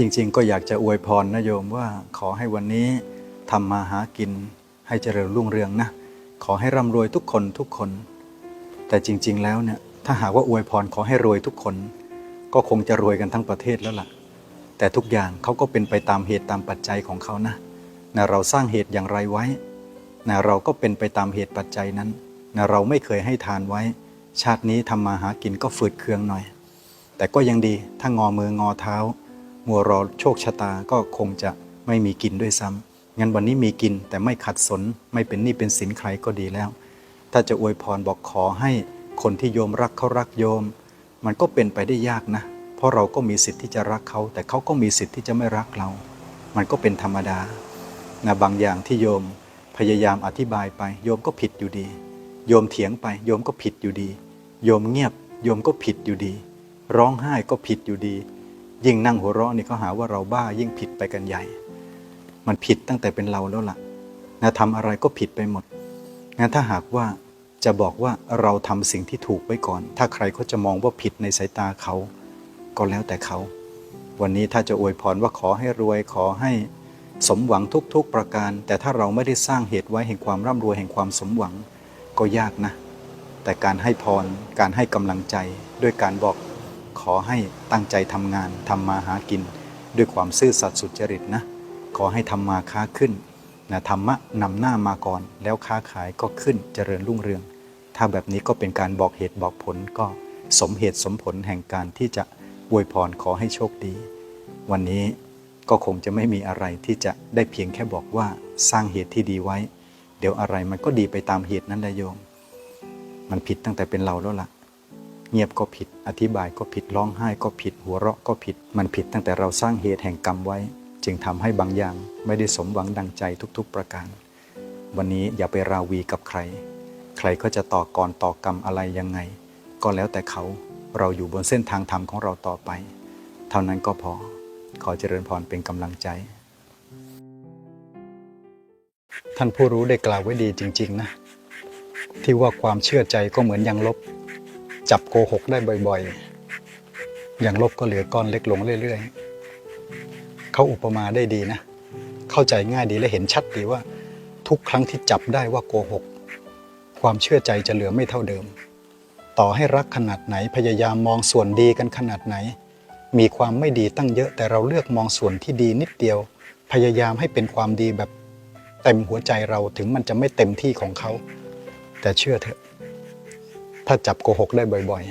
จริง ๆ ก็อยากจะอวยพรนะโยมว่าขอให้วันนี้ทำมาหากินให้เจริญรุ่งเรืองนะ ขอให้ร่ำรวยทุกคนทุกคน แต่จริง ๆ แล้วเนี่ยถ้าหากว่าอวยพรขอให้รวยทุกคน ก็คงจะรวยกันทั้งประเทศแล้วล่ะ แต่ทุกอย่างเขาก็เป็นไปตามเหตุตามปัจจัยของเขานะนะเราสร้างเหตุอย่างไรไว้นะเราก็เป็นไปตามเหตุปัจจัยนั้นนะเราไม่เคยให้ทานไว้ ชาตินี้ทำมาหากินก็ฝืดเคืองหน่อย แต่ก็ยังดีถ้างอมืองอเท้า มัวรอโชคชะตาก็คงจะไม่มีกินด้วยซ้ำงั้นวันนี้มีกินแต่ไม่ขัดสนไม่เป็นหนี้เป็นสินใครก็ดีแล้ว ถ้าจะอวยพรบอกขอให้คนที่โยมรักเขารักโยม มันก็เป็นไปได้ยากนะ เพราะเราก็มีสิทธิ์ที่จะรักเขา แต่เขาก็มีสิทธิ์ที่จะไม่รักเรา มันก็เป็นธรรมดานะบางอย่างที่โยมพยายามอธิบายไป โยมก็ผิดอยู่ดี โยมเถียงไป โยมก็ผิดอยู่ดี โยมเงียบ โยมก็ผิดอยู่ดี ร้องไห้ก็ผิดอยู่ดี ยิ่งนั่งหัวเราะนี่เขาหาว่าเราบ้ายิ่งผิดไปกันใหญ่ มันผิดตั้งแต่เป็นเราแล้วล่ะนะทำอะไรก็ผิดไปหมดงั้นถ้าหากว่าจะบอกว่าเราทำสิ่งที่ถูกไว้ก่อน ถ้าใครเขาจะมองว่าผิดในสายตาเขา ก็แล้วแต่เขา วันนี้ถ้าจะอวยพรว่าขอให้รวยขอให้สมหวังทุกๆประการ แต่ถ้าเราไม่ได้สร้างเหตุไว้แห่งความร่ำรวยแห่งความสมหวังก็ยากนะ แต่การให้พรการให้กำลังใจด้วยการบอก ขอให้ตั้งใจทำงานทำมาหากิน ด้วยความซื่อสัตย์สุจริตนะ ขอให้ทำมาค้าขึ้นนะธรรมะนำหน้ามาก่อน แล้วค้าขายก็ขึ้นเจริญรุ่งเรือง ถ้าแบบนี้ก็เป็นการบอกเหตุบอกผลก็สมเหตุสมผลแห่งการที่จะอวยพรขอให้โชคดี วันนี้ก็คงจะไม่มีอะไรที่จะได้เพียงแค่บอกว่าสร้างเหตุที่ดีไว้ เดี๋ยวอะไรมันก็ดีไปตามเหตุนั้นแหละโยม มันผิดตั้งแต่เป็นเราแล้วล่ะ เงียบก็ผิด อธิบายก็ผิด ร้องไห้ก็ผิด หัวเราะก็ผิด มันผิดตั้งแต่เราสร้างเหตุแห่งกรรมไว้ จึงทำให้บางอย่างไม่ได้สมหวังดังใจทุกๆประการ วันนี้อย่าไปราวีกับใคร ใครก็จะต่อกรต่อกรรมอะไรยังไง ก็แล้วแต่เขา เราอยู่บนเส้นทางธรรมของเราต่อไป เท่านั้นก็พอ ขอเจริญพรเป็นกำลังใจ ท่านผู้รู้ได้กล่าวไว้ดีจริง ๆ นะ ที่ว่าความเชื่อใจก็เหมือนยางลบ จับโกหกได้บ่อยๆ อย่างลบก็เหลือก้อนเล็กลงเรื่อยๆ เขาอุปมาได้ดีนะ เข้าใจง่ายดีและเห็นชัดดีว่า ทุกครั้งที่จับได้ว่าโกหก ความเชื่อใจจะเหลือไม่เท่าเดิม ต่อให้รักขนาดไหนพยายามมองส่วนดีกันขนาดไหน มีความไม่ดีตั้งเยอะแต่เราเลือกมองส่วนที่ดีนิดเดียว พยายามให้เป็นความดีแบบเต็มหัวใจเราถึงมันจะไม่เต็มที่ของเขา แต่เชื่อเถอะ ถ้าจับโกหกได้บ่อย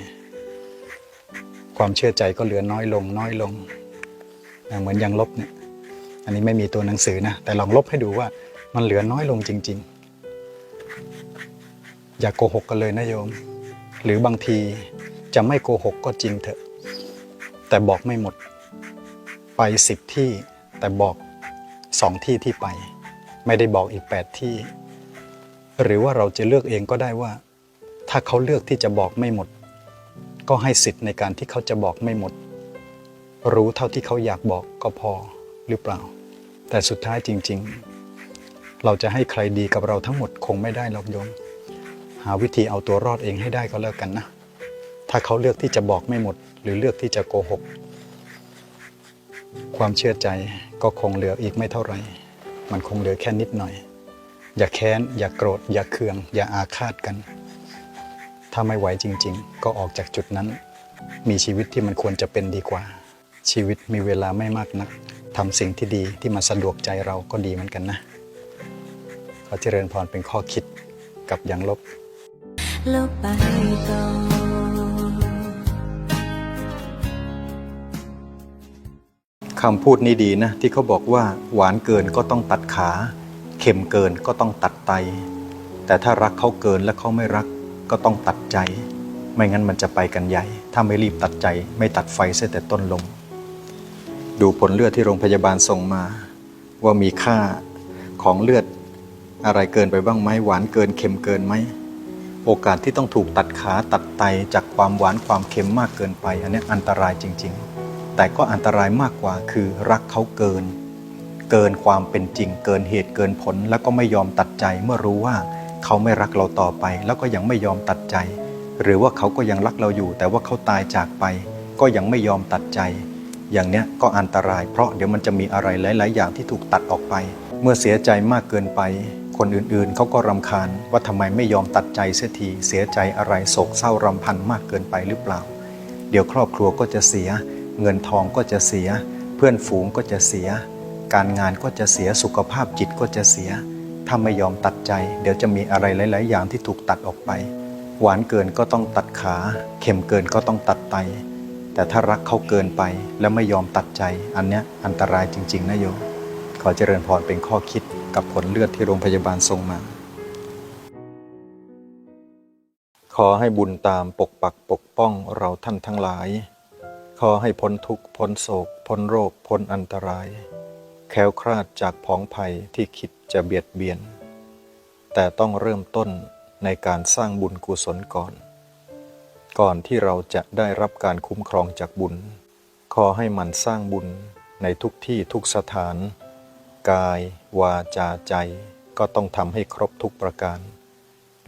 ๆ ความเชื่อใจก็เหลือน้อยลงน้อยลง เหมือนยังลบเนี่ย อันนี้ไม่มีตัวหนังสือนะ แต่ลองลบให้ดูว่ามันเหลือน้อยลงจริง ๆ อย่าโกหกกันเลยนะโยม หรือบางทีจะไม่โกหกก็จริงเถอะ แต่บอกไม่หมด ไปสิบที่ แต่บอกสองที่ที่ไป ไม่ได้บอกอีกแปดที่ หรือว่าเราจะเลือกเองก็ได้ว่า ถ้าเขาเลือกที่จะบอกไม่หมด ก็ให้สิทธิ์ในการที่เขาจะบอกไม่หมด รู้เท่าที่เขาอยากบอกก็พอหรือเปล่า แต่สุดท้ายจริง ๆ เราจะให้ใครดีกับเราทั้งหมดคงไม่ได้หรอกโยม หาวิธีเอาตัวรอดเองให้ได้ก็แล้วกันนะ ถ้าเขาเลือกที่จะบอกไม่หมด หรือเลือกที่จะโกหก ความเชื่อใจก็คงเหลืออีกไม่เท่าไหร่ มันคงเหลือแค่นิดหน่อย อย่าแค้น อย่าโกรธ อย่าเคือง อย่าอาฆาตกัน ถ้าไม่ไหวจริง ๆ ก็ออกจากจุดนั้น มีชีวิตที่มันควรจะเป็นดีกว่า ชีวิตมีเวลาไม่มากนักทำสิ่งที่ดีที่มันสะดวกใจเราก็ดีเหมือนกันนะ ขอเจริญพรเป็นข้อคิดกับยังลบล้วไปต่อคำพูดนี้ดีนะที่เขาบอกว่าหวานเกินก็ต้องตัดขา เค็มเกินก็ต้องตัดไต แต่ถ้ารักเขาเกินและเขาไม่รัก ก็ต้องตัดใจ ไม่งั้นมันจะไปกันใหญ่ ถ้าไม่รีบตัดใจ ไม่ตัดไฟเสียแต่ต้นลม ดูผลเลือดที่โรงพยาบาลส่งมา ว่ามีค่าของเลือดอะไรเกินไปบ้างไหมหวานเกินเค็มเกินไหมโอกาสที่ต้องถูกตัดขาตัดไตจากความหวานความเค็มมากเกินไป อันนี้อันตรายจริง ๆ แต่ก็อันตรายมากกว่าคือรักเขาเกิน เกินความเป็นจริง เกินเหตุเกินผล แล้วก็ไม่ยอมตัดใจเมื่อรู้ว่า เขาไม่รักเราต่อไป แล้วก็ยังไม่ยอมตัดใจ หรือว่าเขาก็ยังรักเราอยู่ แต่ว่าเขาตายจากไป ก็ยังไม่ยอมตัดใจ อย่างเนี้ยก็อันตราย เพราะเดี๋ยวมันจะมีอะไรหลาย ๆ อย่างที่ถูกตัดออกไป เมื่อเสียใจมากเกินไป คนอื่น ๆ เขาก็รำคาญ ว่าทำไมไม่ยอมตัดใจเสียทีเสียใจอะไรโศกเศร้ารำพันมากเกินไปหรือเปล่า เดี๋ยวครอบครัวก็จะเสีย เงินทองก็จะเสีย เพื่อนฝูงก็จะเสีย การงานก็จะเสียสุขภาพจิตก็จะเสีย ถ้าไม่ยอมตัดใจ เดี๋ยวจะมีอะไรหลาย ๆ อย่างที่ถูกตัดออกไป หวานเกินก็ต้องตัดขา เค็มเกินก็ต้องตัดไต แต่ถ้ารักเขาเกินไปแล้วไม่ยอมตัดใจ อันเนี้ยอันตรายจริง ๆ นะโยมขอเจริญพรเป็นข้อคิดกับผลเลือดที่โรงพยาบาลส่งมา ขอให้บุญตามปกปักปกป้องเราท่านทั้งหลาย ขอให้พ้นทุกข์พ้นโศก พ้นโรค พ้นอันตราย แคล้วคลาดจากผองภัยที่คิด จะเบียดเบียน แต่ต้องเริ่มต้นในการสร้างบุญกุศลก่อน ก่อนที่เราจะได้รับการคุ้มครองจากบุญ ขอให้มันสร้างบุญในทุกที่ทุกสถาน กาย วาจาใจ ก็ต้องทำให้ครบทุกประการ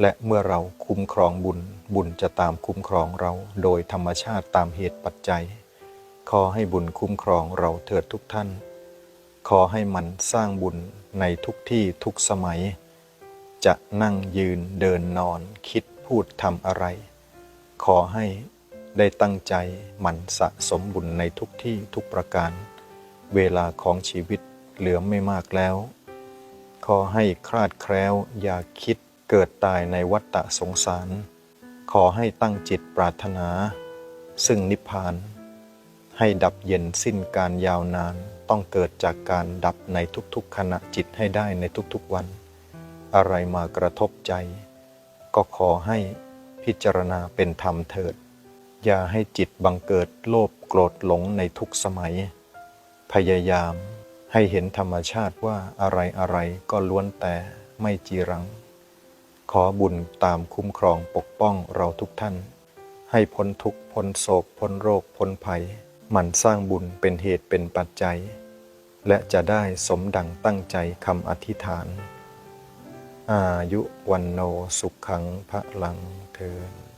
และเมื่อเราคุ้มครองบุญ บุญจะตามคุ้มครองเราโดยธรรมชาติตามเหตุปัจจัย ขอให้บุญคุ้มครองเราเถิดทุกท่าน ขอให้มันสร้างบุญในทุกที่ทุกสมัย จะนั่งยืนเดินนอนคิดพูดทำอะไร ขอให้ได้ตั้งใจหมั่นสะสมบุญในทุกที่ทุกประการ เวลาของชีวิตเหลือไม่มากแล้ว ขอให้คลาดแคล้วอย่าคิดเกิดตายในวัฏฏะสงสาร ขอให้ตั้งจิตปรารถนา ซึ่งนิพพาน ให้ดับเย็นสิ้นการยาวนานต้องเกิดจากการดับในทุกๆขณะจิตให้ได้ในทุกๆวัน อะไรมากระทบใจ ก็ขอให้พิจารณาเป็นธรรมเถิด อย่าให้จิตบังเกิดโลภโกรธหลงในทุกสมัย พยายามให้เห็นธรรมชาติว่าอะไรอะไรก็ล้วนแต่ไม่จีรัง ขอบุญตามคุ้มครองปกป้องเราทุกท่าน ให้พ้นทุกพ้นโศกพ้นโรคพ้นภัย หมั่นสร้างบุญเป็นเหตุเป็นปัจจัย และจะได้สมดังตั้งใจคำอธิษฐาน อายุวันโนสุขขังพระลังเทิน